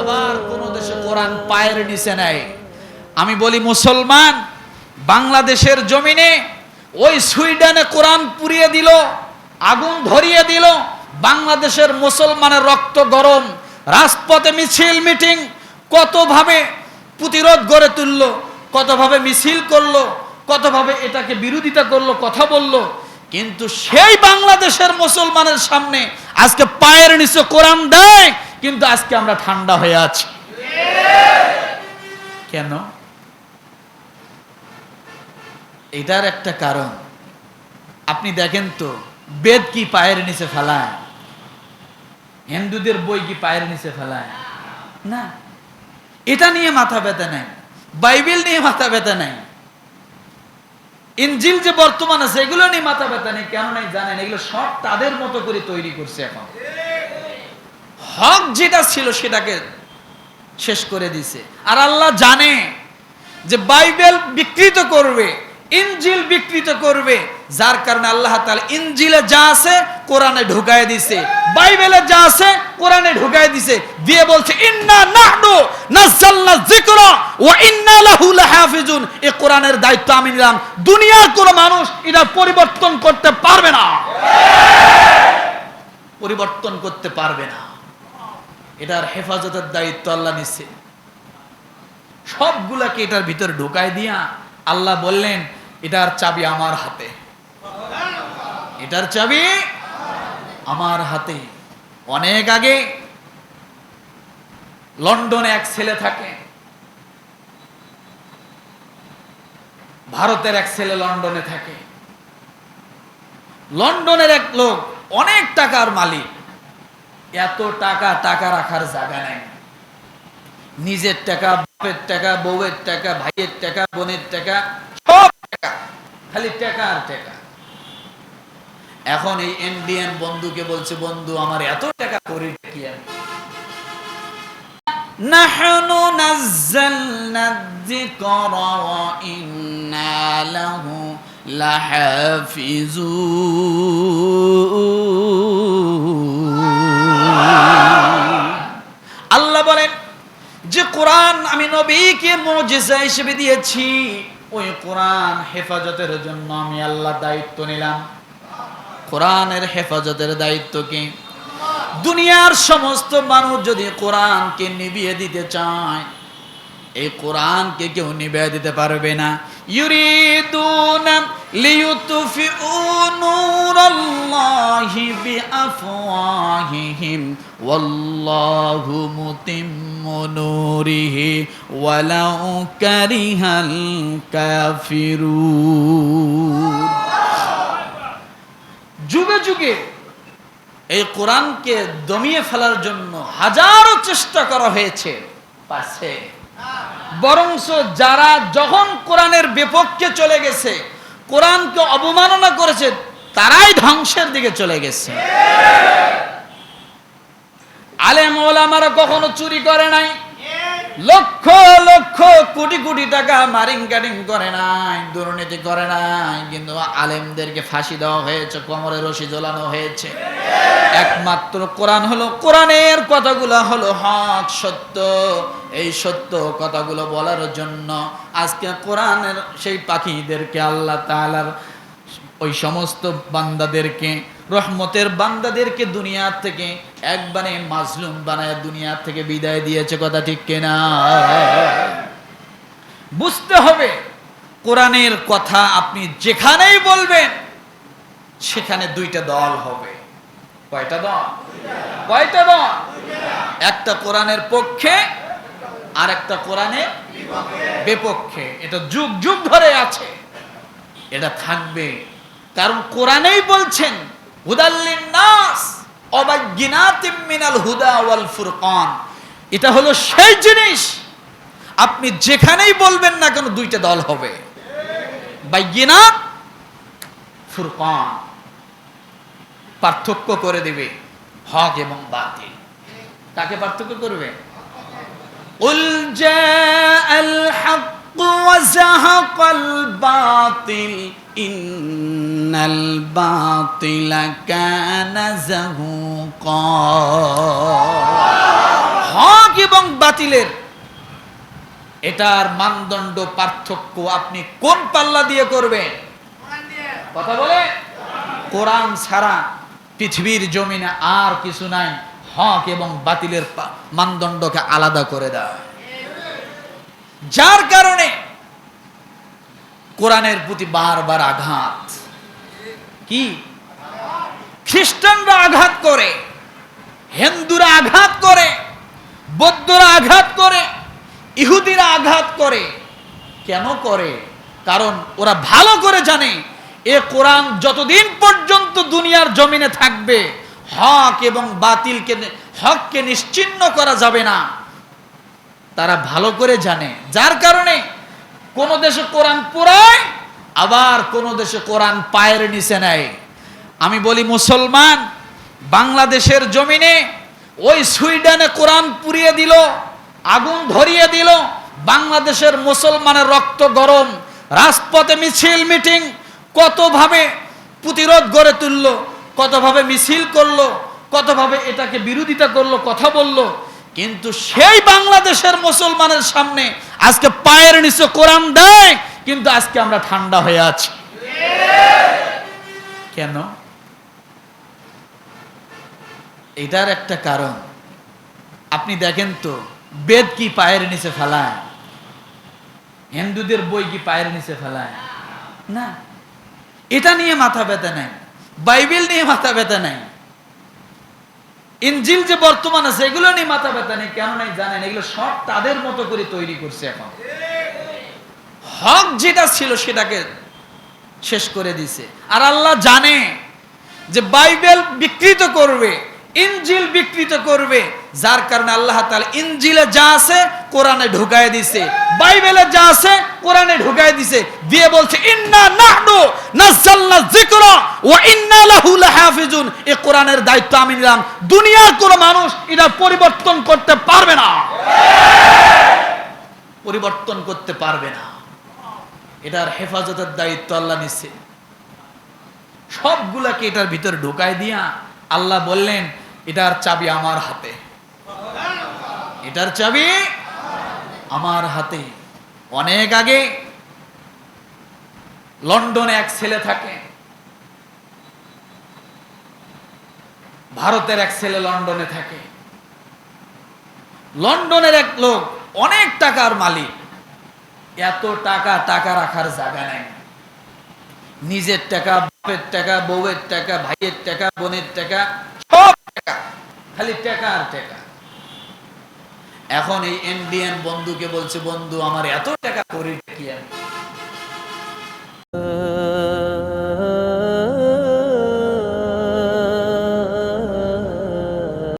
আবার কোন দেশে কোরআন পায়ের নিচে নেয় আমি বলি, মুসলমান, বাংলাদেশের জমিনে ওই সুইডেনে কোরআন পুড়িয়ে দিল, আগুন ধরিয়ে দিল, বাংলাদেশের মুসলমানের রক্ত গরম, রাজপথে মিছিল মিটিং, কতভাবে প্রতিরোধ গড়ে তুললো, কতভাবে মিছিল করল, কতভাবে এটাকে বিরোধিতা করল, কথা বলল কিন্তু সেই বাংলাদেশের মুসলমানের সামনে আজকে পায়ের নিচে কোরআন দেয়, কিন্তু আজকে আমরা ঠান্ডা হয়ে আছি। কেন? এটার একটা কারণ। আপনি দেখেন তো, বেদ কি পায়ের নিচে ফেলায়? হিন্দুদের বই কি পায়ের নিচে ফেলায়? না। এটা নিয়ে মাথা ব্যথা নাই। বাইবেল নিয়ে মাথা ব্যথা নাই। ইনজিল যে বর্তমান আছে, এগুলো নিয়ে মাথা ব্যথা নেই, কেন নাই জানেন? এগুলো সব তাদের মতো করে তৈরি করছে এখন। হক যেটা ছিল সেটাকে শেষ করে দিছে। আর আল্লাহ জানে যে বাইবেল বিকৃত করবে। ইনজিল বিকৃত করবে, যার কারণে আল্লাহ তাআলা ইনজিলে যা আছে কোরআনে ঢুকায় দিছে। বাইবেলে যা আছে কোরআনে ঢুকায় দিছে। দিয়ে বলছে, ইন্না নাহনু নাযালনা যিকরা ওয়া ইন্না লাহু লাহাফিজুন। এই কোরআনের দায়িত্ব আমি নিলাম। দুনিয়ার কোনো মানুষ এটা পরিবর্তন করতে পারবে না। পরিবর্তন করতে পারবে না। এটার হেফাজতের দায়িত্ব আল্লাহ নিচ্ছে সবগুলাকে এটার ভিতরে ঢুকায় দিয়া আল্লাহ বললেন এটার চাবি আমার হাতে। এটার চাবি আমার হাতে। অনেক আগে লন্ডনে এক ছেলে থাকে। ভারতের এক ছেলে লন্ডনে থাকে। লন্ডনের এক লোক অনেক টাকার মালিক। এত টাকা টাকা রাখার জায়গা নাই। নিজের টাকা, বাপের টাকা, বউয়ের টাকা, ভাইয়ের টাকা, বোনের টাকা খালি টাকা আর টাকা এখন এই ইন্ডিয়ান বন্ধুকে বলছে বন্ধু আমার এত টাকা করি কি আমি نحن نزلنا الذكر وإنا له لحافظون আল্লাহ বলেন যে কোরআন আমি নবীকে মুজিজা হিসেবে দিয়েছি ওই কোরআন হেফাজতের জন্য আমি আল্লাহ দায়িত্ব নিলাম। কোরআনের হেফাজতের দায়িত্ব কি? দুনিয়ার সমস্ত মানুষ যদি কোরআনকে নিবিয়ে দিতে চায়, এই কোরআনকে কেউ নিবিয়ে দিতে পারবে না। ইউরিদুনা নূরিহি ওয়ালাউ কারিহাল কাফিরুন যুগে যুগে এই কোরআনকে দমিয়ে ফেলার জন্য হাজারো চেষ্টা করা হয়েছে। পাশে বরংস যারা যখন কোরআনের বিপক্ষে চলে গেছে, কোরআনকে অবমাননা করেছে, তারাই ধ্বংসের দিকে চলে গেছে। আলেম ওলামারা কখনো চুরি করে নাই? লক্ষ লক্ষ, কোটি কোটি টাকা মারিং কাটিং করে নাই, দুর্নীতি করে নাই, কিন্তু আলেমদেরকে ফাঁসি দেওয়া হয়েছে, কোমরে রশি ঝোলানো হয়েছে। একমাত্র কোরআন হলো কোরআনের কথাগুলো হলো হক, সত্য। এই সত্য কথাগুলো বলার জন্য আজকে কোরআনের সেই পাখিদেরকে আল্লাহ তাআলার ওই সমস্ত বান্দাদেরকে, রহমতের বান্দাদেরকে দুনিয়ার থেকে একবারে মাজলুম বানায় দুনিয়ার থেকে বিদায় দিয়েছে কথা ঠিক কিনা? বুঝতে হবে, কোরআনের কথা আপনি যেখানেই বলবেন, সেখানে দুইটা দল হবে। কয়টা দল? কয়টা দল? একটা কোরআনের পক্ষে আর একটা কোরআনের বিপক্ষে। এটা যুগ যুগ ধরে আছে। এটা থাকবে। কারণ কোরআনেই বলছেন হুদাল্লিন অবাজ্ঞিনাতিম মিনাল হুদা ওয়াল ফুরকান। এটা হলো সেই জিনিস, আপনি যেখানেই বলবেন না কেন দুইটা দল হবে। বাইগিনাত, ফুরকান। পার্থক্য করে দেবে, হক এবং বাতিল। কাকে পার্থক্য করবে? উল জাআল হক وزهق الباطل إن الباطل كان زهوقا হক এবং বাতিলের এটার মানদণ্ড পার্থক্য আপনি কোন পাল্লা দিয়ে করবেন কথা বলে কোরআন ছাড়া পৃথিবীর জমিনে আর কিছু নাই হক এবং বাতিলের পা- মানদণ্ডকে আলাদা করে দেয় যার কারণে কোরআনের প্রতি বারবার আঘাত। কি? খ্রিস্টানরা আঘাত করে, হিন্দুরা আঘাত করে, বৌদ্ধরা আঘাত করে, ইহুদিরা আঘাত করে। কেন করে? কারণ ওরা ভালো করে জানে, এ কোরআন যতদিন পর্যন্ত দুনিয়ার জমিনে থাকবে, হক এবং বাতিলকে, হককে নিশ্চিন্ন করা যাবে না। তারা ভালো করে জানে। যার কারণে কোন দেশে কোরআন পুরায়, আবার কোন দেশে কোরআন পায়ের নিচে নেয়। আমি বলি মুসলমান, বাংলাদেশের জমিনে ওই সুইডেনে কোরআন পুড়িয়ে দিল, আগুন ধরিয়ে দিল, বাংলাদেশের মুসলমানের রক্ত গরম, রাজপথে মিছিল মিটিং, কতভাবে প্রতিরোধ গড়ে তুললো, কতভাবে মিছিল করল, কতভাবে এটাকে বিরোধিতা করল, কথা বলল কিন্তু সেই বাংলাদেশের মুসলমানের সামনে আজকে পায়ের নিচে কোরআন দেয়, কিন্তু আজকে আমরা ঠান্ডা হয়ে আছি। কেন? এটার একটা কারণ। আপনি দেখেন তো, বেদ কি পায়ের নিচে ফেলায়? হিন্দুদের বই কি পায়ের নিচে ফেলায়? না। এটা নিয়ে মাথা ব্যথা নাই। বাইবেল নিয়ে মাথা ব্যথা নাই। ইনজিল যে বর্তমান আছে, এগুলো নিয়ে মাথা ব্যথা নেই, কেন নাই জানেন? এগুলো সব তাদের মতো করে তৈরি করছে এখন। হক যেটা ছিল সেটাকে শেষ করে দিছে। আর আল্লাহ জানে যে বাইবেল বিকৃত করবে। ইনজিল বিকৃত করবে, যার কারণে আল্লাহ তাআলা ইনজিলে যা আছে কোরআনে ঢুকায় দিছে। বাইবেলে যা আছে কোরআনে ঢুকায় দিছে। দিয়ে বলছে, ইন্না নাহনু নাযালনা যিকরা ওয়া ইন্না লাহু লাহাফিজুন। এই কোরআনের দায়িত্ব আমি নিলাম। দুনিয়ার কোন মানুষ এটা পরিবর্তন করতে পারবে না। পরিবর্তন করতে পারবে না। এটার হেফাজতের দায়িত্ব আল্লাহ নিচ্ছে সবগুলাকে এটার ভিতরে ঢুকায় দিয়া আল্লাহ বললেন এটার চাবি আমার হাতে। এটার চাবি আমার হাতে। অনেক আগে লন্ডনে এক ছেলে থাকে। ভারতের এক ছেলে লন্ডনে থাকে। লন্ডনের এক লোক অনেক টাকার মালিক। এত টাকা টাকা রাখার জায়গা নাই। নিজের টাকা, বাপের টাকা, বউয়ের টাকা, ভাইয়ের টাকা, বোনের টাকা খালি টেকা আর টেকা। এখন এই ইন্ডিয়ান বন্ধুকে বলছে, বন্ধু, আমার এত টাকা করি কি আমি